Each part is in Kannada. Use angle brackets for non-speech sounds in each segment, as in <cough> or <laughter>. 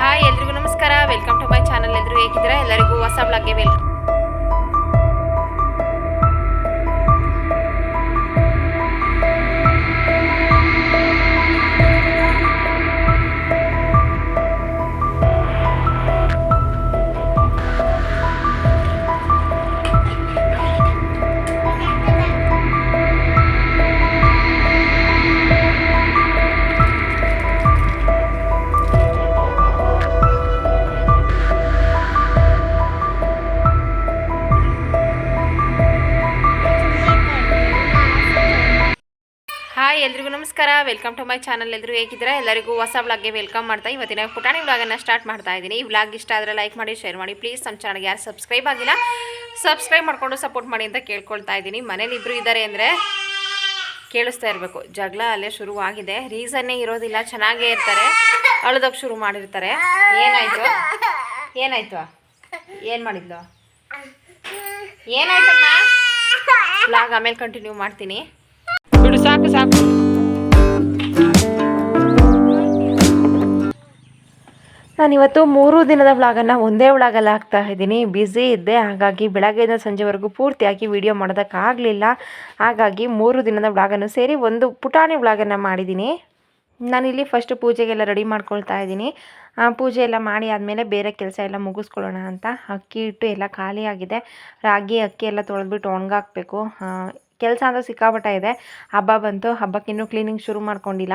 ಹಾಯ್ ಎಲ್ರಿಗೂ ನಮಸ್ಕಾರ. ವೆಲ್ಕಮ್ ಟು ಮೈ ಚಾನಲ್ ಎಲ್ಲರೂ ಹೇಗಿದ್ದೀರಾ? ಎಲ್ಲರಿಗೂ ಹೊಸ ಬ್ಲಾಗ್ಗೆ ವೆಲ್ಕಮ್ ನಮಸ್ಕಾರ ವೆಲ್ಕಮ್ ಟು ಮೈ ಚಾನಲ್ ಎಲ್ಲರೂ ಹೇಗಿದ್ದೀರಾ? ಎಲ್ಲರಿಗೂ ಹೊಸ ಬ್ಲಾಗ್ಗೆ ವೆಲ್ಕಮ್ ಮಾಡ್ತಾ ಇವತ್ತಿನ ಪುಟಾಣಿ ಬ್ಲಾಗನ್ನು ಸ್ಟಾರ್ಟ್ ಮಾಡ್ತಾ ಇದ್ದೀನಿ. ಈ ಬ್ಲಾಗ್ ಇಷ್ಟ ಆದರೆ ಲೈಕ್ ಮಾಡಿ ಶೇರ್ ಮಾಡಿ. ಪ್ಲೀಸ್ ನಮ್ಮ ಚಾನಲ್ಗೆ ಯಾರು ಸಬ್ಸ್ಕ್ರೈಬ್ ಆಗಿಲ್ಲ ಸಬ್ಸ್ಕ್ರೈಬ್ ಮಾಡಿಕೊಂಡು ಸಪೋರ್ಟ್ ಮಾಡಿ ಅಂತ ಕೇಳ್ಕೊಳ್ತಾ ಇದ್ದೀನಿ. ಮನೇಲಿ ಇಬ್ಬರು ಇದ್ದಾರೆ ಅಂದರೆ ಕೇಳಿಸ್ತಾ ಇರಬೇಕು. ಜಗಳ ಅಲ್ಲೇ ಶುರುವಾಗಿದೆ. ರೀಸನ್ನೇ ಇರೋದಿಲ್ಲ, ಚೆನ್ನಾಗೇ ಇರ್ತಾರೆ. ಅಳೋದಕ್ಕೆ ಶುರು ಮಾಡಿರ್ತಾರೆ. ಏನಾಯಿತು? ಏನಾಯಿತು? ಏನು ಮಾಡಿದ್ಲು? ಏನಾಯ್ತಮ್ಮ? ಬ್ಲಾಗ್ ಆಮೇಲೆ ಕಂಟಿನ್ಯೂ ಮಾಡ್ತೀನಿ. ಬಿಡು, ಸಾಕು ಸಾಕು. ನಾನಿವತ್ತು ಮೂರು ದಿನದ ವ್ಲಾಗನ್ನು ಒಂದೇ ವ್ಲಾಗಲ್ಲಿ ಹಾಕ್ತಾ ಇದ್ದೀನಿ. ಬ್ಯುಸಿ ಇದ್ದೆ, ಹಾಗಾಗಿ ಬೆಳಗ್ಗೆಯಿಂದ ಸಂಜೆವರೆಗೂ ಪೂರ್ತಿಯಾಗಿ ವಿಡಿಯೋ ಮಾಡೋದಕ್ಕಾಗಲಿಲ್ಲ. ಹಾಗಾಗಿ ಮೂರು ದಿನದ ವ್ಲಾಗನ್ನು ಸೇರಿ ಒಂದು ಪುಟಾಣಿ ವ್ಲಾಗನ್ನು ಮಾಡಿದ್ದೀನಿ. ನಾನಿಲ್ಲಿ ಫಸ್ಟ್ ಪೂಜೆಗೆಲ್ಲ ರೆಡಿ ಮಾಡ್ಕೊಳ್ತಾ ಇದ್ದೀನಿ. ಪೂಜೆ ಎಲ್ಲ ಮಾಡಿ ಆದಮೇಲೆ ಬೇರೆ ಕೆಲಸ ಎಲ್ಲ ಮುಗಿಸ್ಕೊಳ್ಳೋಣ ಅಂತ. ಅಕ್ಕಿ ಇಟ್ಟು ಎಲ್ಲ ಖಾಲಿಯಾಗಿದೆ ರಾಗಿ, ಅಕ್ಕಿ ಎಲ್ಲ ತೊಳೆದ್ಬಿಟ್ಟು ಒಣಗಾಕಬೇಕು ಕೆಲಸ ಅಂತ ಸಿಕ್ಕಾಬಟ್ಟ ಇದೆ. ಹಬ್ಬ ಬಂತು, ಹಬ್ಬಕ್ಕಿನ್ನೂ ಕ್ಲೀನಿಂಗ್ ಶುರು ಮಾಡ್ಕೊಂಡಿಲ್ಲ.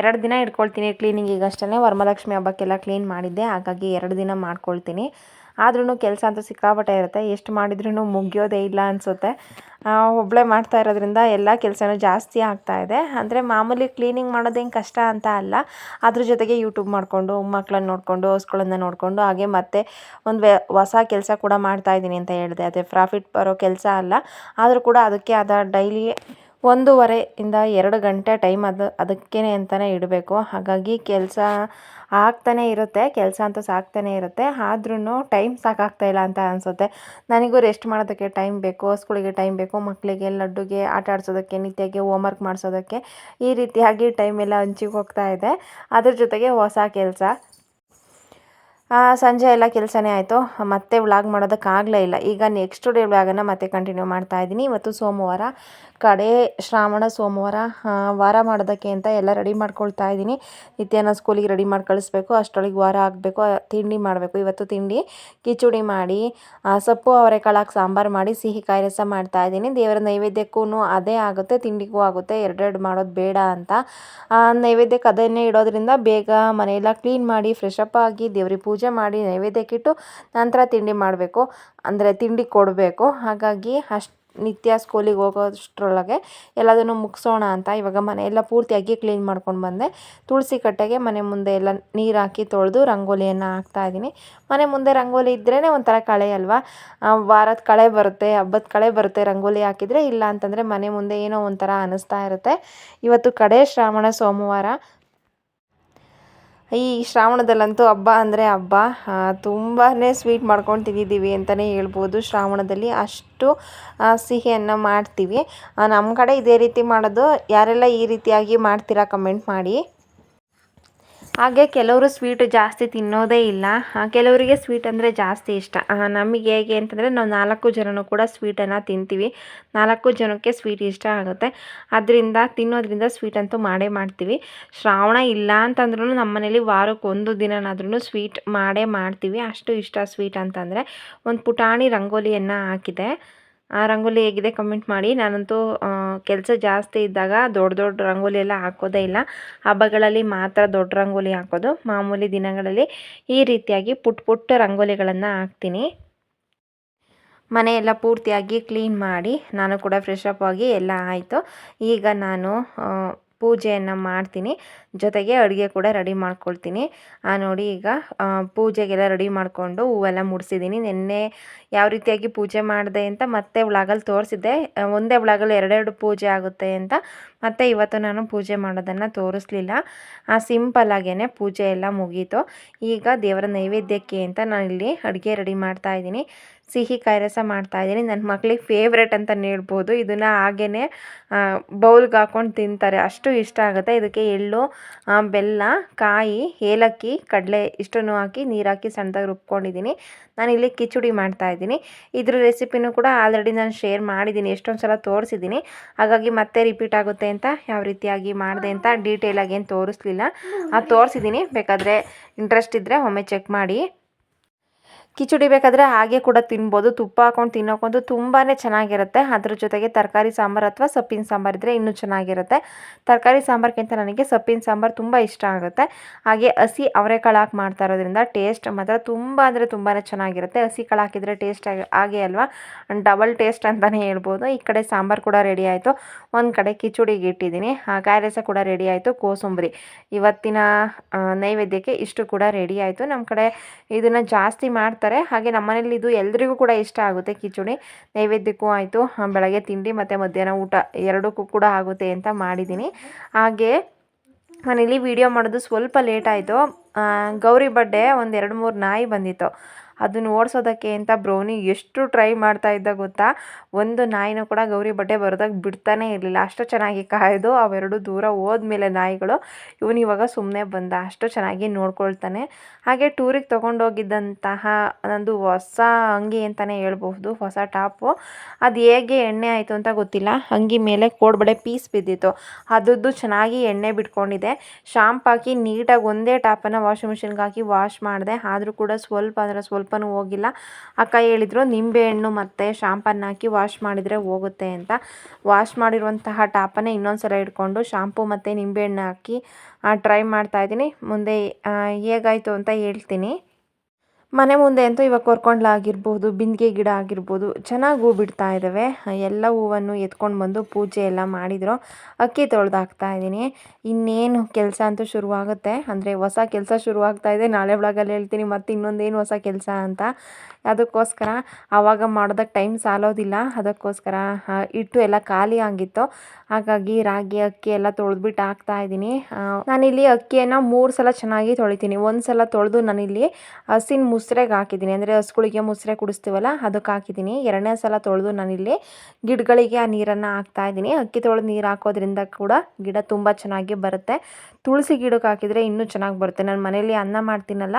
ಎರಡು ದಿನ ಇಟ್ಕೊಳ್ತೀನಿ ಕ್ಲೀನಿಂಗಿಗೆ ಅಷ್ಟೇ ವರ್ಮಲಕ್ಷ್ಮಿ ಹಬ್ಬಕ್ಕೆಲ್ಲ ಕ್ಲೀನ್ ಮಾಡಿದ್ದೆ. ಹಾಗಾಗಿ ಎರಡು ದಿನ ಮಾಡ್ಕೊಳ್ತೀನಿ. ಆದ್ರೂ ಕೆಲಸ ಅಂತೂ ಸಿಕ್ಕಾಪಟ್ಟೆ ಇರುತ್ತೆ. ಎಷ್ಟು ಮಾಡಿದ್ರೂ ಮುಗಿಯೋದೇ ಇಲ್ಲ ಅನಿಸುತ್ತೆ. ಒಬ್ಬಳೇ ಮಾಡ್ತಾ ಇರೋದ್ರಿಂದ ಎಲ್ಲ ಕೆಲಸನೂ ಜಾಸ್ತಿ ಆಗ್ತಾ ಇದೆ. ಅಂದರೆ ಮಾಮೂಲಿ ಕ್ಲೀನಿಂಗ್ ಮಾಡೋದೇನು ಕಷ್ಟ ಅಂತ ಅಲ್ಲ. ಅದ್ರ ಜೊತೆಗೆ ಯೂಟ್ಯೂಬ್ ಮಾಡಿಕೊಂಡು ಮಕ್ಕಳನ್ನ ನೋಡಿಕೊಂಡು, ಹೊಸ್ಗಳನ್ನ ನೋಡಿಕೊಂಡು, ಹಾಗೆ ಮತ್ತೆ ಒಂದು ಹೊಸ ಕೆಲಸ ಕೂಡ ಮಾಡ್ತಾ ಇದ್ದೀನಿ ಅಂತ ಹೇಳಿದೆ. ಅದೇ ಪ್ರಾಫಿಟ್ ಬರೋ ಕೆಲಸ ಅಲ್ಲ. ಆದರೂ ಕೂಡ ಅದಕ್ಕೆ ಆದ ಡೈಲಿ ಒಂದೂವರೆಯಿಂದ ಎರಡು ಗಂಟೆ ಟೈಮ್ ಅದು ಅದಕ್ಕೇ ಅಂತಲೇ ಇಡಬೇಕು. ಹಾಗಾಗಿ ಕೆಲಸ ಆಗ್ತಾನೇ ಇರುತ್ತೆ, ಕೆಲಸ ಅಂತೂ ಸಾಕ್ತಾನೆ ಇರುತ್ತೆ. ಆದ್ರೂ ಟೈಮ್ ಸಾಕಾಗ್ತಾ ಇಲ್ಲ ಅಂತ ಅನಿಸುತ್ತೆ. ನನಗೂ ರೆಸ್ಟ್ ಮಾಡೋದಕ್ಕೆ ಟೈಮ್ ಬೇಕು, ಸ್ಕೂಲಿಗೆ ಟೈಮ್ ಬೇಕು ಮಕ್ಕಳಿಗೆ ಲಡ್ಡುಗೆ, ಆಟ ಆಡಿಸೋದಕ್ಕೆ ನಿತ್ಯಗೆ ಹೋಮ್ವರ್ಕ್ ಮಾಡಿಸೋದಕ್ಕೆ ಈ ರೀತಿಯಾಗಿ ಟೈಮ್ ಎಲ್ಲ ಹಂಚಿಗೆ ಹೋಗ್ತಾ ಇದೆ. ಅದ್ರ ಜೊತೆಗೆ ಹೊಸ ಕೆಲಸ. ಸಂಜೆ ಎಲ್ಲ ಕೆಲಸನೇ ಆಯಿತು. ಮತ್ತೆ ವ್ಲಾಗ್ ಮಾಡೋದಕ್ಕಾಗಲೇ ಇಲ್ಲ. ಈಗ ನೆಕ್ಸ್ಟ್ ಡೇ ವ್ಲಾಗನ್ನು ಮತ್ತೆ ಕಂಟಿನ್ಯೂ ಮಾಡ್ತಾ ಇದ್ದೀನಿ. ಇವತ್ತು ಸೋಮವಾರ, ಕಡೆ ಶ್ರಾವಣ ಸೋಮವಾರ ವಾರ ಮಾಡೋದಕ್ಕೆ ಅಂತ ಎಲ್ಲ ರೆಡಿ ಮಾಡ್ಕೊಳ್ತಾ ಇದ್ದೀನಿ. ನಿತ್ಯನ ಸ್ಕೂಲಿಗೆ ರೆಡಿ ಮಾಡಿ ಕಳಿಸ್ಬೇಕು. ಅಷ್ಟರೊಳಗೆ ವಾರ ಆಗಬೇಕು. ತಿಂಡಿ ಮಾಡಬೇಕು. ಇವತ್ತು ತಿಂಡಿ ಕಿಚುಡಿ ಮಾಡಿ ಸೊಪ್ಪು ಅವರೆಕಾಳಾಗಿ ಸಾಂಬಾರು ಮಾಡಿ, ಸಿಹಿ ಕಾಯಿ ರಸ ಮಾಡ್ತಾ ಇದ್ದೀನಿ. ದೇವರ ನೈವೇದ್ಯಕ್ಕೂ ಅದೇ ಆಗುತ್ತೆ. ತಿಂಡಿಗೂ ಆಗುತ್ತೆ. ಎರಡೆರಡು ಮಾಡೋದು ಬೇಡ ಅಂತ. ನೈವೇದ್ಯಕ್ಕೆ ಅದನ್ನೇ ಇಡೋದ್ರಿಂದ ಬೇಗ ಮನೆಯೆಲ್ಲ ಕ್ಲೀನ್ ಮಾಡಿ ಫ್ರೆಶ್ ಅಪ್ ಆಗಿ ದೇವ್ರಿಗೆ ಮಾಡಿ ನೈವೇದ್ಯಕ್ಕಿಟ್ಟು ನಂತರ ತಿಂಡಿ ಮಾಡಬೇಕು. ಅಂದರೆ ತಿಂಡಿ ಕೊಡಬೇಕು. ಹಾಗಾಗಿ ಅಷ್ಟು ನಿತ್ಯ ಸ್ಕೂಲಿಗೆ ಹೋಗೋಷ್ಟರೊಳಗೆ ಎಲ್ಲದನ್ನು ಮುಗಿಸೋಣ ಅಂತ ಇವಾಗ ಮನೆಯೆಲ್ಲ ಪೂರ್ತಿಯಾಗಿ ಕ್ಲೀನ್ ಮಾಡ್ಕೊಂಡು ಬಂದೆ. ತುಳಸಿ ಕಟ್ಟೆಗೆ ಮನೆ ಮುಂದೆ ಎಲ್ಲ ನೀರು ಹಾಕಿ ತೊಳೆದು ರಂಗೋಲಿಯನ್ನು ಹಾಕ್ತಾ ಇದ್ದೀನಿ. ಮನೆ ಮುಂದೆ ರಂಗೋಲಿ ಇದ್ರೇ ಒಂಥರ ಕಳೆ ಅಲ್ವಾ? ವಾರದ ಕಳೆ ಬರುತ್ತೆ, ಹಬ್ಬದ ಕಳೆ ಬರುತ್ತೆ ರಂಗೋಲಿ ಹಾಕಿದರೆ ಇಲ್ಲ ಅಂತಂದರೆ ಮನೆ ಮುಂದೆ ಏನೋ ಒಂಥರ ಅನ್ನಿಸ್ತಾ ಇರುತ್ತೆ. ಇವತ್ತು ಕಡೆ ಶ್ರಾವಣ ಸೋಮವಾರ. ಈ ಶ್ರಾವಣದಲ್ಲಂತೂ ಹಬ್ಬ ಅಂದರೆ ಹಬ್ಬ. ತುಂಬಾ ಸ್ವೀಟ್ ಮಾಡ್ಕೊಂಡು ತಿಂದಿದ್ದೀವಿ ಅಂತಲೇ ಹೇಳ್ಬೋದು. ಶ್ರಾವಣದಲ್ಲಿ ಅಷ್ಟು ಸಿಹಿಯನ್ನು ಮಾಡ್ತೀವಿ. ನಮ್ಮ ಕಡೆ ಇದೇ ರೀತಿ ಮಾಡೋದು. ಯಾರೆಲ್ಲ ಈ ರೀತಿಯಾಗಿ ಮಾಡ್ತೀರಾ ಕಮೆಂಟ್ ಮಾಡಿ. ಹಾಗೆ ಕೆಲವರು ಸ್ವೀಟ್ ಜಾಸ್ತಿ ತಿನ್ನೋದೇ ಇಲ್ಲ. ಕೆಲವರಿಗೆ ಸ್ವೀಟ್ ಅಂದರೆ ಜಾಸ್ತಿ ಇಷ್ಟ. ನಮಗೆ ಹೇಗೆ ಅಂತಂದರೆ ನಾವು ನಾಲ್ಕು ಜನನೂ ಕೂಡ ಸ್ವೀಟನ್ನು ತಿಂತೀವಿ. ನಾಲ್ಕು ಜನಕ್ಕೆ ಸ್ವೀಟ್ ಇಷ್ಟ ಆಗುತ್ತೆ. ಅದರಿಂದ, ತಿನ್ನೋದ್ರಿಂದ ಸ್ವೀಟ್ ಅಂತೂ ಮಾಡೇ ಮಾಡ್ತೀವಿ. ಶ್ರಾವಣ ಇಲ್ಲ ಅಂತಂದ್ರೂ ನಮ್ಮ ಮನೇಲಿ ವಾರಕ್ಕೆ ಒಂದು ದಿನನಾದ್ರೂ ಸ್ವೀಟ್ ಮಾಡೇ ಮಾಡ್ತೀವಿ. ಅಷ್ಟು ಇಷ್ಟ ಸ್ವೀಟ್ ಅಂತಂದರೆ ಒಂದು ಪುಟಾಣಿ ರಂಗೋಲಿಯನ್ನು ಹಾಕಿದೆ. ಆ ರಂಗೋಲಿ ಹೇಗಿದೆ ಕಮೆಂಟ್ ಮಾಡಿ. ನಾನಂತೂ ಕೆಲಸ ಜಾಸ್ತಿ ಇದ್ದಾಗ ದೊಡ್ಡ ದೊಡ್ಡ ರಂಗೋಲಿ ಎಲ್ಲ ಹಾಕೋದೇ ಇಲ್ಲ. ಹಬ್ಬಗಳಲ್ಲಿ ಮಾತ್ರ ದೊಡ್ಡ ರಂಗೋಲಿ ಹಾಕೋದು. ಮಾಮೂಲಿ ದಿನಗಳಲ್ಲಿ ಈ ರೀತಿಯಾಗಿ ಪುಟ್ಟ ಪುಟ್ಟ ರಂಗೋಲಿಗಳನ್ನು ಹಾಕ್ತೀನಿ. ಮನೆಯೆಲ್ಲ ಪೂರ್ತಿಯಾಗಿ ಕ್ಲೀನ್ ಮಾಡಿ, ನಾನು ಕೂಡ ಫ್ರೆಶ್ ಅಪ್ ಆಗಿ ಎಲ್ಲ ಆಯಿತು. ಈಗ ನಾನು ಪೂಜೆಯನ್ನು ಮಾಡ್ತೀನಿ. ಜೊತೆಗೆ ಅಡುಗೆ ಕೂಡ ರೆಡಿ ಮಾಡ್ಕೊಳ್ತೀನಿ. ಆ, ನೋಡಿ ಈಗ ಪೂಜೆಗೆಲ್ಲ ರೆಡಿ ಮಾಡಿಕೊಂಡು ಹೂವೆಲ್ಲ ಮುಡಿಸಿದ್ದೀನಿ. ನಿನ್ನೆ ಯಾವ ರೀತಿಯಾಗಿ ಪೂಜೆ ಮಾಡಿದೆ ಅಂತ ಮತ್ತೆ ವ್ಲಾಗಲ್ಲಿ ತೋರಿಸಿದ್ದೆ. ಒಂದೇ ವ್ಲಾಗಲ್ಲಿ ಎರಡೆರಡು ಪೂಜೆ ಆಗುತ್ತೆ ಅಂತ. ಮತ್ತೆ ಇವತ್ತು ನಾನು ಪೂಜೆ ಮಾಡೋದನ್ನು ತೋರಿಸ್ಲಿಲ್ಲ. ಆ ಸಿಂಪಲ್ ಆಗೇ ಪೂಜೆ ಎಲ್ಲ ಮುಗೀತು. ಈಗ ದೇವರ ನೈವೇದ್ಯಕ್ಕೆ ಅಂತ ನಾನು ಇಲ್ಲಿ ಅಡುಗೆ ರೆಡಿ ಮಾಡ್ತಾ ಇದ್ದೀನಿ. ಸಿಹಿ ಕೈರಸ ರಸ ಮಾಡ್ತಾ ಇದ್ದೀನಿ. ನನ್ನ ಮಕ್ಳಿಗೆ ಫೇವ್ರೇಟ್ ಅಂತಲೇ ಹೇಳ್ಬೋದು. ಇದನ್ನು ಹಾಗೇ ಬೌಲ್ಗೆ ಹಾಕ್ಕೊಂಡು ತಿಂತಾರೆ. ಅಷ್ಟು ಇಷ್ಟ ಆಗುತ್ತೆ. ಇದಕ್ಕೆ ಎಳ್ಳು ಬೆಲ್ಲ, ಕಾಯಿ, ಏಲಕ್ಕಿ, ಕಡಲೆ ಇಷ್ಟನ್ನು ಹಾಕಿ ನೀರಾಕಿ ಸಣ್ಣದಾಗಿ ರುಬ್ಕೊಂಡಿದ್ದೀನಿ. ನಾನಿಲ್ಲಿ ಕಿಚಡಿ ಮಾಡ್ತಾ ಇದ್ದೀನಿ. ಇದ್ರ ರೆಸಿಪಿನೂ ಕೂಡ ಆಲ್ರೆಡಿ ನಾನು ಶೇರ್ ಮಾಡಿದ್ದೀನಿ. ಎಷ್ಟೊಂದು ಸಲ ತೋರಿಸಿದ್ದೀನಿ. ಹಾಗಾಗಿ ಮತ್ತೆ ರಿಪೀಟ್ ಆಗುತ್ತೆ ಅಂತ ಯಾವ ರೀತಿಯಾಗಿ ಮಾಡಿದೆ ಅಂತ ಡೀಟೇಲಾಗಿ ಏನು ತೋರಿಸ್ಲಿಲ್ಲ. ಅದು ತೋರಿಸಿದ್ದೀನಿ. ಬೇಕಾದರೆ ಇಂಟ್ರೆಸ್ಟ್ ಇದ್ದರೆ ಒಮ್ಮೆ ಚೆಕ್ ಮಾಡಿ. ಕಿಚಡಿ ಬೇಕಾದರೆ ಹಾಗೆ ಕೂಡ ತಿನ್ಬೋದು. ತುಪ್ಪ ಹಾಕೊಂಡು ತಿನ್ನೋಕ್ಕಂತೂ ತುಂಬಾ ಚೆನ್ನಾಗಿರುತ್ತೆ. ಅದ್ರ ಜೊತೆಗೆ ತರಕಾರಿ ಸಾಂಬಾರು ಅಥವಾ ಸೊಪ್ಪಿನ ಸಾಂಬಾರು ಇದ್ದರೆ ಇನ್ನೂ ಚೆನ್ನಾಗಿರುತ್ತೆ. ತರಕಾರಿ ಸಾಂಬಾರ್ಗಿಂತ ನನಗೆ ಸೊಪ್ಪಿನ ಸಾಂಬಾರು ತುಂಬ ಇಷ್ಟ ಆಗುತ್ತೆ. ಹಾಗೆ ಹಸಿ ಅವರೆಕಾಳು ಹಾಕಿ ಮಾಡ್ತಾ ಇರೋದ್ರಿಂದ ಟೇಸ್ಟ್ ಮಾತ್ರ ತುಂಬ ಅಂದರೆ ತುಂಬಾ ಚೆನ್ನಾಗಿರುತ್ತೆ. ಹಸಿ ಕಾಳು ಹಾಕಿದರೆ ಟೇಸ್ಟ್ ಹಾಗೆ ಅಲ್ವಾ? ಡಬಲ್ ಟೇಸ್ಟ್ ಅಂತಲೇ ಹೇಳ್ಬೋದು. ಈ ಕಡೆ ಸಾಂಬಾರು ಕೂಡ ರೆಡಿ ಆಯಿತು. ಒಂದು ಕಡೆ ಕಿಚುಡಿಗೆ ಇಟ್ಟಿದ್ದೀನಿ. ಕಾಯರಸ ಕೂಡ ರೆಡಿ ಆಯಿತು. ಕೋಸಂಬರಿ. ಇವತ್ತಿನ ನೈವೇದ್ಯಕ್ಕೆ ಇಷ್ಟು ಕೂಡ ರೆಡಿ ಆಯಿತು. ನಮ್ಮ ಕಡೆ ಇದನ್ನು ಜಾಸ್ತಿ ಮಾಡ್ತಾರೆ. ಹಾಗೆ ನಮ್ಮನೇಲಿ ಇದು ಎಲ್ರಿಗೂ ಕೂಡ ಇಷ್ಟ ಆಗುತ್ತೆ ಕಿಚುಡಿ. ನೈವೇದ್ಯಕ್ಕೂ ಆಯಿತು ಬೆಳಗ್ಗೆ ತಿಂಡಿ ಮತ್ತು ಮಧ್ಯಾಹ್ನ ಊಟ ಎರಡಕ್ಕೂ ಕೂಡ ಆಗುತ್ತೆ ಅಂತ ಮಾಡಿದ್ದೀನಿ. ಹಾಗೆ ನಾನಿಲ್ಲಿ ವಿಡಿಯೋ ಮಾಡೋದು ಸ್ವಲ್ಪ ಲೇಟ್ ಆಯಿತು. ಗೌರಿ ಬಡ್ಡೆ ಒಂದು ಎರಡು ಮೂರು ನಾಯಿ ಬಂದಿತ್ತು. ಅದನ್ನು ಓಡಿಸೋದಕ್ಕೆ ಅಂತ ಬ್ರೌನಿ ಎಷ್ಟು ಟ್ರೈ ಮಾಡ್ತಾ ಇದ್ದ ಗೊತ್ತಾ? ಒಂದು ನಾಯಿನೂ ಕೂಡ ಗೌರಿ ಬಟ್ಟೆ ಬರೋದಾಗ ಬಿಡ್ತಾನೆ ಇರಲಿಲ್ಲ. ಅಷ್ಟು ಚೆನ್ನಾಗಿ ಕಾಯ್ದು ಅವೆರಡು ದೂರ ಹೋದ್ಮೇಲೆ ನಾಯಿಗಳು ಇವನು ಇವಾಗ ಸುಮ್ಮನೆ ಬಂದ. ಅಷ್ಟು ಚೆನ್ನಾಗಿ ನೋಡ್ಕೊಳ್ತಾನೆ. ಹಾಗೆ ಟೂರಿಗೆ ತೊಗೊಂಡೋಗಿದ್ದಂತಹ ನಂದು ಹೊಸ ಅಂಗಿ ಅಂತಲೇ ಹೇಳ್ಬಹುದು. ಹೊಸ ಟಾಪು. ಅದು ಹೇಗೆ ಎಣ್ಣೆ ಆಯಿತು ಅಂತ ಗೊತ್ತಿಲ್ಲ. ಅಂಗಿ ಮೇಲೆ ಕೋಡ್ಬಡೆ ಪೀಸ್ ಬಿದ್ದಿತ್ತು. ಅದದ್ದು ಚೆನ್ನಾಗಿ ಎಣ್ಣೆ ಬಿಟ್ಕೊಂಡಿದೆ. ಶಾಂಪ್ ಹಾಕಿ ನೀಟಾಗಿ ಒಂದೇ ಟಾಪನ್ನು ವಾಷಿಂಗ್ ಮಿಷಿನ್ಗೆ ಹಾಕಿ ವಾಶ್ ಮಾಡಿದೆ. ಆದರೂ ಕೂಡ ಸ್ವಲ್ಪ ಅಂದರೆ ಸ್ವಲ್ಪನೂ ಹೋಗಿಲ್ಲ. ಅಕ್ಕ ಹೇಳಿದರು ನಿಂಬೆಹಣ್ಣು ಮತ್ತು ಶಾಂಪನ್ನು ಹಾಕಿ ವಾಶ್ ಮಾಡಿದರೆ ಹೋಗುತ್ತೆ ಅಂತ. ವಾಶ್ ಮಾಡಿರುವಂತಹ ಟಾಪನ್ನೇ ಇನ್ನೊಂದು ಸಲ ಇಟ್ಕೊಂಡು ಶಾಂಪು ಮತ್ತು ನಿಂಬೆಹಣ್ಣು ಹಾಕಿ ಟ್ರೈ ಮಾಡ್ತಾಯಿದ್ದೀನಿ ಮುಂದೆ ಹೇಗಾಯಿತು ಅಂತ ಹೇಳ್ತೀನಿ. ಮನೆ ಮುಂದೆ ಅಂತೂ ಇವಾಗ ಕೊರ್ಕೊಂಡ್ಲ ಆಗಿರ್ಬೋದು, ಬಿಂದಿಗೆ ಗಿಡ ಆಗಿರ್ಬೋದು, ಚೆನ್ನಾಗಿ ಹೂ ಬಿಡ್ತಾ ಇದ್ದಾವೆ ಎಲ್ಲ ಹೂವನ್ನು ಎತ್ಕೊಂಡು ಬಂದು ಪೂಜೆ ಎಲ್ಲ ಮಾಡಿದರು. ಅಕ್ಕಿ ತೊಳೆದು ಹಾಕ್ತಾ ಇದ್ದೀನಿ. ಇನ್ನೇನು ಕೆಲಸ ಅಂತೂ ಶುರುವಾಗುತ್ತೆ. ಅಂದರೆ ಹೊಸ ಕೆಲಸ ಶುರುವಾಗ್ತಾ ಇದೆ. ನಾಳೆ ಒಳಗಲ್ಲಿ ಹೇಳ್ತೀನಿ, ಮತ್ತೆ ಇನ್ನೊಂದೇನು ಹೊಸ ಕೆಲಸ ಅಂತ. ಅದಕ್ಕೋಸ್ಕರ ಆವಾಗ ಮಾಡೋದಕ್ಕೆ ಟೈಮ್ ಸಾಲೋದಿಲ್ಲ. ಅದಕ್ಕೋಸ್ಕರ ಹಿಟ್ಟು ಎಲ್ಲ ಖಾಲಿ ಆಗಿತ್ತು. ಹಾಗಾಗಿ ರಾಗಿ, ಅಕ್ಕಿ ಎಲ್ಲ ತೊಳೆದ್ಬಿಟ್ಟು ಹಾಕ್ತಾ ಇದ್ದೀನಿ. ನಾನಿಲ್ಲಿ ಅಕ್ಕಿಯನ್ನು ಮೂರು ಸಲ ಚೆನ್ನಾಗಿ ತೊಳಿತೀನಿ. ಒಂದು ಸಲ ತೊಳೆದು ನಾನಿಲ್ಲಿ ಹಸಿನ ಮುಸ್ರೆಗೆ ಹಾಕಿದ್ದೀನಿ. ಅಂದರೆ ಹಸುಗಳಿಗೆ ಮುಸ್ರೆ ಕುಡಿಸ್ತೀವಲ್ಲ, ಅದಕ್ಕೆ ಹಾಕಿದ್ದೀನಿ. ಎರಡನೇ ಸಲ ತೊಳೆದು ನಾನಿಲ್ಲಿ ಗಿಡಗಳಿಗೆ ಆ ನೀರನ್ನು ಹಾಕ್ತಾ ಇದ್ದೀನಿ. ಅಕ್ಕಿ ತೊಳೆದು ನೀರು ಹಾಕೋದ್ರಿಂದ ಕೂಡ ಗಿಡ ತುಂಬ ಚೆನ್ನಾಗಿ ಬರುತ್ತೆ. ತುಳಸಿ ಗಿಡಕ್ಕೆ ಹಾಕಿದರೆ ಇನ್ನೂ ಚೆನ್ನಾಗಿ ಬರುತ್ತೆ. ನಾನು ಮನೇಲಿ ಅನ್ನ ಮಾಡ್ತೀನಲ್ಲ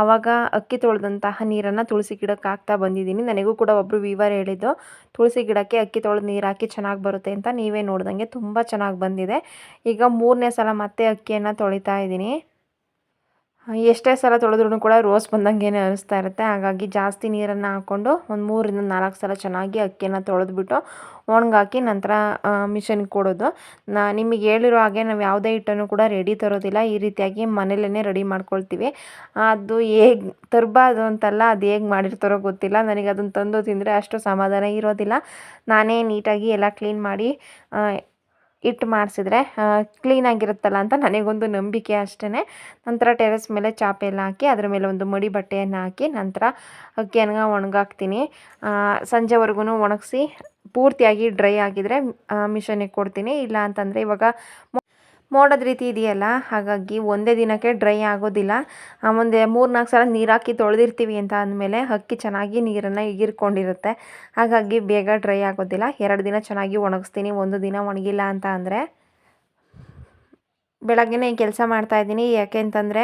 ಆವಾಗ ಅಕ್ಕಿ ತೊಳೆದಂತಹ ನೀರನ್ನು ತುಳಸಿ ಗಿಡಕ್ಕೆ ಹಾಕ್ತಾ ಬಂದಿದ್ದೀನಿ. ನನಗೂ ಕೂಡ ಒಬ್ಬರು ವೀವರ್ ಹೇಳಿದ್ದು, ತುಳಸಿ ಗಿಡಕ್ಕೆ ಅಕ್ಕಿ ತೊಳೆದು ನೀರು ಹಾಕಿ ಚೆನ್ನಾಗಿ ಬರುತ್ತೆ ಅಂತ ನೀವೇ ನೋಡ್ದಂಗೆ ತುಂಬ ಚೆನ್ನಾಗಿ ಬಂದಿದೆ. ಈಗ ಮೂರನೇ ಸಲ ಮತ್ತೆ ಅಕ್ಕಿಯನ್ನು ತೊಳಿತಾ ಇದ್ದೀನಿ. ಎಷ್ಟೇ ಸಲ ತೊಳೆದ್ರೂ ಕೂಡ ರೋಸ್ ಬಂದಂಗೆ ಅನಿಸ್ತಾ ಇರುತ್ತೆ. ಹಾಗಾಗಿ ಜಾಸ್ತಿ ನೀರನ್ನು ಹಾಕ್ಕೊಂಡು ಒಂದು ಮೂರರಿಂದ ನಾಲ್ಕು ಸಲ ಚೆನ್ನಾಗಿ ಅಕ್ಕಿಯನ್ನು ತೊಳೆದ್ಬಿಟ್ಟು ಒಣಗಾಕಿ ನಂತರ ಮಿಷನ್ಗೆ ಕೊಡೋದು. ನಾ, ನಿಮಗೆ ಹೇಳಿರೋ ಹಾಗೆ ನಾವು ಯಾವುದೇ ಹಿಟ್ಟನ್ನು ಕೂಡ ರೆಡಿ ತರೋದಿಲ್ಲ. ಈ ರೀತಿಯಾಗಿ ಮನೇಲೇ ರೆಡಿ ಮಾಡ್ಕೊಳ್ತೀವಿ. ಅದು ಹೇಗೆ ತರಬಾರ್ದು ಅಂತಲ್ಲ, ಅದು ಹೇಗೆ ಮಾಡಿರ್ತಾರೋ ಗೊತ್ತಿಲ್ಲ. ನನಗೆ ಅದನ್ನು ತಂದು ತಿಂದರೆ ಅಷ್ಟು ಸಮಾಧಾನ ಇರೋದಿಲ್ಲ. ನಾನೇ ನೀಟಾಗಿ ಎಲ್ಲ ಕ್ಲೀನ್ ಮಾಡಿ ಆ, ಹಿಟ್ಟು ಮಾಡಿಸಿದ್ರೆ ಕ್ಲೀನಾಗಿರುತ್ತಲ್ಲ ಅಂತ ನನಗೊಂದು ನಂಬಿಕೆ ಅಷ್ಟೇ ನಂತರ ಟೆರೆಸ್ ಮೇಲೆ ಚಾಪೆ ಎಲ್ಲ ಹಾಕಿ ಅದರ ಮೇಲೆ ಒಂದು ಮಡಿ ಬಟ್ಟೆಯನ್ನು ಹಾಕಿ ನಂತರ ಅಕ್ಕಿಯನ್ನು ಒಣಗಾಕ್ತೀನಿ. ಸಂಜೆವರೆಗೂ ಒಣಗಿಸಿ ಪೂರ್ತಿಯಾಗಿ ಡ್ರೈ ಆಗಿದ್ರೆ ಮಿಷನಿಗೆ ಕೊಡ್ತೀನಿ. ಇಲ್ಲ ಅಂತಂದರೆ ಇವಾಗ ಮೋಡದ ರೀತಿ ಇದೆಯಲ್ಲ, ಹಾಗಾಗಿ ಒಂದೇ ದಿನಕ್ಕೆ ಡ್ರೈ ಆಗೋದಿಲ್ಲ. ಮುಂದೆ ಮೂರು ನಾಲ್ಕು ಸಲ ನೀರು ಹಾಕಿ ತೊಳೆದಿರ್ತೀವಿ ಅಂತ ಅಂದಮೇಲೆ ಅಕ್ಕಿ ಚೆನ್ನಾಗಿ ನೀರನ್ನು ಹೀರ್ಕೊಂಡಿರುತ್ತೆ ಹಾಗಾಗಿ ಬೇಗ ಡ್ರೈ ಆಗೋದಿಲ್ಲ. ಎರಡು ದಿನ ಚೆನ್ನಾಗಿ ಒಣಗಿಸ್ತೀನಿ, ಒಂದು ದಿನ ಒಣಗಿಲ್ಲ ಅಂತ ಅಂದರೆ. ಬೆಳಗ್ಗೆನೇ ಈ ಕೆಲಸ ಮಾಡ್ತಾಯಿದ್ದೀನಿ ಯಾಕೆ ಅಂತಂದರೆ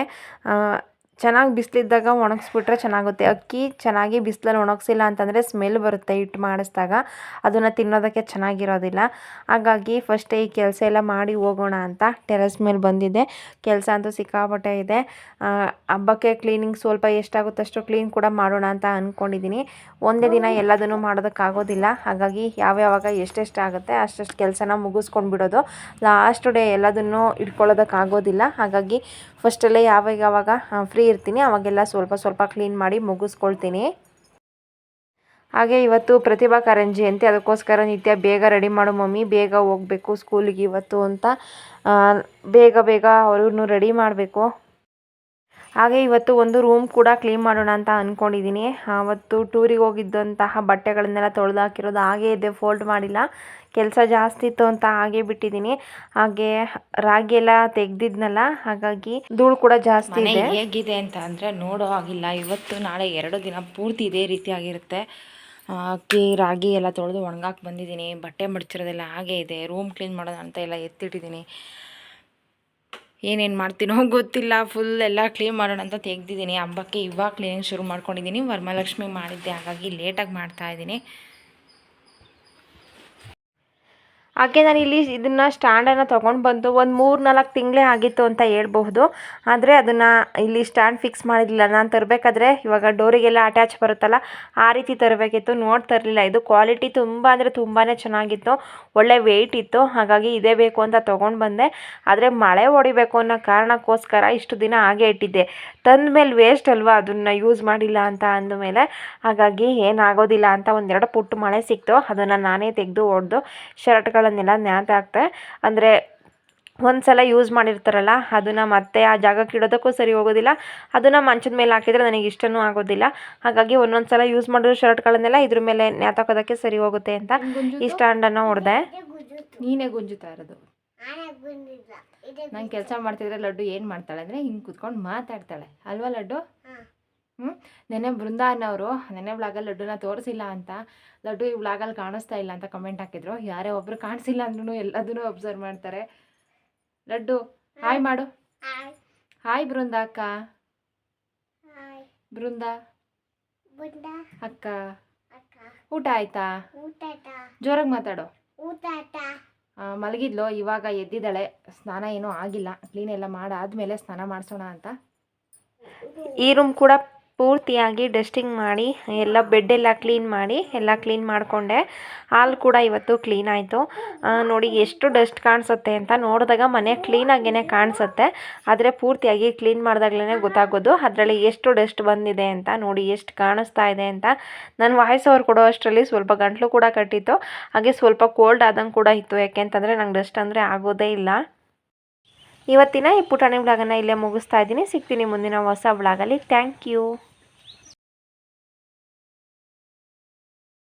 ಚೆನ್ನಾಗಿ ಬಿಸಿಲಿದ್ದಾಗ ಒಣಗಿಸ್ಬಿಟ್ರೆ ಚೆನ್ನಾಗುತ್ತೆ. ಅಕ್ಕಿ ಚೆನ್ನಾಗಿ ಬಿಸಿಲಲ್ಲಿ ಒಣಗಿಸಿಲ್ಲ ಅಂತಂದರೆ ಸ್ಮೆಲ್ ಬರುತ್ತೆ ಹಿಟ್ಟು ಮಾಡಿಸಿದಾಗ. ಅದನ್ನು ತಿನ್ನೋದಕ್ಕೆ ಚೆನ್ನಾಗಿರೋದಿಲ್ಲ. ಹಾಗಾಗಿ ಫಸ್ಟೇ ಈ ಕೆಲಸ ಎಲ್ಲ ಮಾಡಿ ಹೋಗೋಣ ಅಂತ ಟೆರೆಸ್ ಮೇಲೆ ಬಂದಿದೆ ಕೆಲಸ ಅಂತೂ ಸಿಕ್ಕಾಪಟ್ಟೆ ಇದೆ. ಹಬ್ಬಕ್ಕೆ ಕ್ಲೀನಿಂಗ್ ಸ್ವಲ್ಪ ಎಷ್ಟಾಗುತ್ತೆ ಅಷ್ಟು ಕ್ಲೀನ್ ಕೂಡ ಮಾಡೋಣ ಅಂತ ಅಂದ್ಕೊಂಡಿದ್ದೀನಿ ಒಂದೇ ದಿನ ಎಲ್ಲದನ್ನು ಮಾಡೋದಕ್ಕಾಗೋದಿಲ್ಲ. ಹಾಗಾಗಿ ಯಾವ್ಯಾವಾಗ ಎಷ್ಟೆಷ್ಟು ಆಗುತ್ತೆ ಅಷ್ಟೆಷ್ಟು ಕೆಲಸನ ಮುಗಿಸ್ಕೊಂಡು ಬಿಡೋದು ಲಾಸ್ಟ್ ಡೇ ಎಲ್ಲದನ್ನು ಇಟ್ಕೊಳ್ಳೋದಕ್ಕಾಗೋದಿಲ್ಲ. ಹಾಗಾಗಿ ಫಸ್ಟಲ್ಲೇ ಯಾವಾಗ ಯಾವಾಗ ಫ್ರೀ ಇರ್ತೀನಿ. ಅವಾಗೆಲ್ಲ ಸ್ವಲ್ಪ ಸ್ವಲ್ಪ ಕ್ಲೀನ್ ಮಾಡಿ ಮುಗಿಸ್ಕೊಳ್ತೀನಿ. ಹಾಗೆ ಇವತ್ತು ಪ್ರತಿಭಾ ಕಾರಂಜಿ ಅಂತೆ. ಅದಕ್ಕೋಸ್ಕರ ನಿತ್ಯ ಬೇಗ ರೆಡಿ ಮಾಡು ಮಮ್ಮಿ. ಬೇಗ ಹೋಗಬೇಕು ಸ್ಕೂಲಿಗೆ ಇವತ್ತು ಅಂತ. ಬೇಗ ಬೇಗ ಅವ್ರನ್ನೂ ರೆಡಿ ಮಾಡಬೇಕು. ಹಾಗೆ ಇವತ್ತು ಒಂದು ರೂಮ್ ಕೂಡ ಕ್ಲೀನ್ ಮಾಡೋಣ ಅಂತ ಅಂದ್ಕೊಂಡಿದ್ದೀನಿ ಅವತ್ತು ಟೂರಿಗೆ ಹೋಗಿದ್ದಂತಹ ಬಟ್ಟೆಗಳನ್ನೆಲ್ಲ ತೊಳೆದು ಹಾಕಿರೋದು ಹಾಗೇ ಇದೆ ಫೋಲ್ಡ್ ಮಾಡಿಲ್ಲ. ಕೆಲಸ ಜಾಸ್ತಿ ಇತ್ತು ಅಂತ ಹಾಗೆ ಬಿಟ್ಟಿದ್ದೀನಿ. ಹಾಗೆ ರಾಗಿ ಎಲ್ಲ ತೆಗ್ದಿದ್ನಲ್ಲ ಹಾಗಾಗಿ ಧೂಳು ಕೂಡ ಜಾಸ್ತಿ ಇದೆ. ಹೇಗಿದೆ ಅಂತ ಅಂದರೆ ನೋಡೋ ಹಾಗಿಲ್ಲ. ಇವತ್ತು ನಾಳೆ ಎರಡು ದಿನ ಪೂರ್ತಿ ಇದೇ ರೀತಿಯಾಗಿರುತ್ತೆ ಆಗಿರುತ್ತೆ. ಅಕ್ಕಿ ರಾಗಿ ಎಲ್ಲ ತೊಳೆದು ಒಣಗಾಕ್ ಬಂದಿದ್ದೀನಿ. ಬಟ್ಟೆ ಮಡಚಿರೋದೆಲ್ಲ ಹಾಗೆ ಇದೆ. ರೂಮ್ ಕ್ಲೀನ್ ಮಾಡೋಣ ಅಂತ ಎಲ್ಲ ಎತ್ತಿಟ್ಟಿದ್ದೀನಿ. ಏನೇನು ಮಾಡ್ತೀನೋ <laughs> ಗೊತ್ತಿಲ್ಲ. ಫುಲ್ ಎಲ್ಲ ಕ್ಲೀನ್ ಮಾಡೋಣ ಅಂತ ತೆಗ್ದಿದ್ದೀನಿ. ಹಬ್ಬಕ್ಕೆ ಇವಾಗ ಕ್ಲೀನಿಂಗ್ ಶುರು ಮಾಡ್ಕೊಂಡಿದ್ದೀನಿ. ವರಮಹಾಲಕ್ಷ್ಮಿ ಮಾಡಿದ್ದೆ. ಹಾಗಾಗಿ ಲೇಟಾಗಿ ಮಾಡ್ತಾ ಇದ್ದೀನಿ ಹಾಗೆ ನಾನು ಇಲ್ಲಿ ಇದನ್ನು ಸ್ಟ್ಯಾಂಡನ್ನು ತೊಗೊಂಡು ಬಂದು ಒಂದು ಮೂರು ನಾಲ್ಕು ತಿಂಗಳೇ ಆಗಿತ್ತು ಅಂತ ಹೇಳ್ಬಹುದು. ಆದರೆ ಅದನ್ನು ಇಲ್ಲಿ ಸ್ಟ್ಯಾಂಡ್ ಫಿಕ್ಸ್ ಮಾಡಿರಲಿಲ್ಲ. ನಾನು ತರಬೇಕಾದ್ರೆ ಇವಾಗ ಡೋರಿಗೆಲ್ಲ ಅಟ್ಯಾಚ್ ಬರುತ್ತಲ್ಲ, ಆ ರೀತಿ ತರಬೇಕಿತ್ತು. ನೋಡಿ ತರಲಿಲ್ಲ. ಇದು ಕ್ವಾಲಿಟಿ ತುಂಬ ಅಂದರೆ ತುಂಬಾ ಚೆನ್ನಾಗಿತ್ತು. ಒಳ್ಳೆ ವೆಯ್ಟ್ ಇತ್ತು. ಹಾಗಾಗಿ ಇದೇ ಬೇಕು ಅಂತ ತೊಗೊಂಡು ಬಂದೆ. ಆದರೆ ಮಳೆ ಹೊಡಿಬೇಕು ಅನ್ನೋ ಕಾರಣಕ್ಕೋಸ್ಕರ ಇಷ್ಟು ದಿನ ಹಾಗೆ ಇಟ್ಟಿದ್ದೆ. ತಂದ ಮೇಲೆ ವೇಸ್ಟ್ ಅಲ್ವಾ ಅದನ್ನು ಯೂಸ್ ಮಾಡಿಲ್ಲ ಅಂತ ಅಂದಮೇಲೆ. ಹಾಗಾಗಿ ಏನಾಗೋದಿಲ್ಲ ಅಂತ ಒಂದೆರಡು ಪುಟ್ಟು ಮಳೆ ಸಿಕ್ತು. ಅದನ್ನು ನಾನೇ ತೆಗೆದು ಹೊಡೆದು ಶರ್ಟ್ಗಳನ್ನೆಲ್ಲ ನೇತಾಕ್ತೆ ಅಂದರೆ ಒಂದು ಸಲ ಯೂಸ್ ಮಾಡಿರ್ತಾರಲ್ಲ ಅದನ್ನು ಮತ್ತೆ ಆ ಜಾಗಕ್ಕೆ ಇಡೋದಕ್ಕೂ ಸರಿ ಹೋಗೋದಿಲ್ಲ. ಅದನ್ನು ಮಂಚದ ಮೇಲೆ ಹಾಕಿದರೆ ನನಗೆ ಇಷ್ಟನೂ ಆಗೋದಿಲ್ಲ. ಹಾಗಾಗಿ ಒಂದೊಂದು ಸಲ ಯೂಸ್ ಮಾಡಿರೋ ಶರ್ಟ್ಗಳನ್ನೆಲ್ಲ ಇದ್ರ ಮೇಲೆ ನೇತಾಕೋದಕ್ಕೆ ಸರಿ ಹೋಗುತ್ತೆ ಅಂತ ಈ ಸ್ಟ್ಯಾಂಡನ್ನು ಹೊಡೆದೆ. ನೀನೇ ಗುಂಜುತ್ತಾ ಇರೋದು? ನಾನು ಕೆಲಸ ಮಾಡ್ತಿದ್ರೆ ಲಡ್ಡು ಏನು ಮಾಡ್ತಾಳೆ ಅಂದರೆ ಹಿಂಗೆ ಕುತ್ಕೊಂಡು ಮಾತಾಡ್ತಾಳೆ. ಅಲ್ವಾ ಲಡ್ಡು? ಹ್ಞೂ ನೆನೆ ಬೃಂದಾನ್ ಅವರು ನೆನ್ನೆ ಅಲ್ಲಿ ಲಡ್ಡುನ ತೋರಿಸಿಲ್ಲ ಅಂತ ಲಡ್ಡು ಈ ಬ್ಲಾಗಲ್ಲಿ ಕಾಣಿಸ್ತಾ ಇಲ್ಲ ಅಂತ ಕಮೆಂಟ್ ಹಾಕಿದ್ರು. ಯಾರೇ ಒಬ್ರು ಕಾಣಿಸಿಲ್ಲ ಅಂದ್ರೂ ಎಲ್ಲದನ್ನೂ ಅಬ್ಸರ್ವ್ ಮಾಡ್ತಾರೆ. ಲಡ್ಡು ಹಾಯ್ ಮಾಡು. ಹಾಯ್ ಬೃಂದ ಅಕ್ಕ. ಬೃಂದ. ಅಕ್ಕ. ಊಟ ಆಯ್ತಾ? ಜೋರಾಗಿ ಮಾತಾಡು. ಆ, ಮಲಗಿದ್ಲು ಇವಾಗ ಎದ್ದಿದ್ದಾಳೆ. ಸ್ನಾನ ಏನೂ ಆಗಿಲ್ಲ. ಕ್ಲೀನ್ ಎಲ್ಲ ಮಾಡಾದ್ಮೇಲೆ ಸ್ನಾನ ಮಾಡಿಸೋಣ ಅಂತ. ಈ ರೂಮ್ ಕೂಡ ಪೂರ್ತಿಯಾಗಿ ಡಸ್ಟಿಂಗ್ ಮಾಡಿ, ಎಲ್ಲ ಬೆಡ್ ಎಲ್ಲ ಕ್ಲೀನ್ ಮಾಡಿ, ಎಲ್ಲ ಕ್ಲೀನ್ ಮಾಡಿಕೊಂಡೆ. ಹಾಲು ಕೂಡ ಇವತ್ತು ಕ್ಲೀನ್ ಆಯಿತು. ನೋಡಿ ಎಷ್ಟು ಡಸ್ಟ್ ಕಾಣಿಸುತ್ತೆ ಅಂತ ನೋಡಿದಾಗ ಮನೆ ಕ್ಲೀನಾಗೇ ಕಾಣಿಸುತ್ತೆ. ಆದರೆ ಪೂರ್ತಿಯಾಗಿ ಕ್ಲೀನ್ ಮಾಡಿದಾಗಲೇ ಗೊತ್ತಾಗೋದು ಅದರಲ್ಲಿ ಎಷ್ಟು ಡಸ್ಟ್ ಬಂದಿದೆ ಅಂತ. ನೋಡಿ ಎಷ್ಟು ಕಾಣಿಸ್ತಾ ಇದೆ ಅಂತ. ನಾನು ವಾಯ್ಸ್ ಕೊಡೋ ಅಷ್ಟರಲ್ಲಿ ಸ್ವಲ್ಪ ಗಂಟ್ಲು ಕೂಡ ಕಟ್ಟಿತ್ತು. ಹಾಗೆ ಸ್ವಲ್ಪ ಕೋಲ್ಡ್ ಆದಂಗೆ ಕೂಡ ಇತ್ತು. ಯಾಕೆಂತಂದರೆ ನಂಗೆ ಡಸ್ಟ್ ಅಂದರೆ ಆಗೋದೇ ಇಲ್ಲ. ಇವತ್ತಿನ ಈ ಪುಟಾಣಿ ಬ್ಲಾಗನ್ನು ಇಲ್ಲೇ ಮುಗಿಸ್ತಾ ಇದ್ದೀನಿ. ಸಿಗ್ತೀನಿ ಮುಂದಿನ ಹೊಸ ಬ್ಲಾಗಲ್ಲಿ ಥ್ಯಾಂಕ್ ಯು.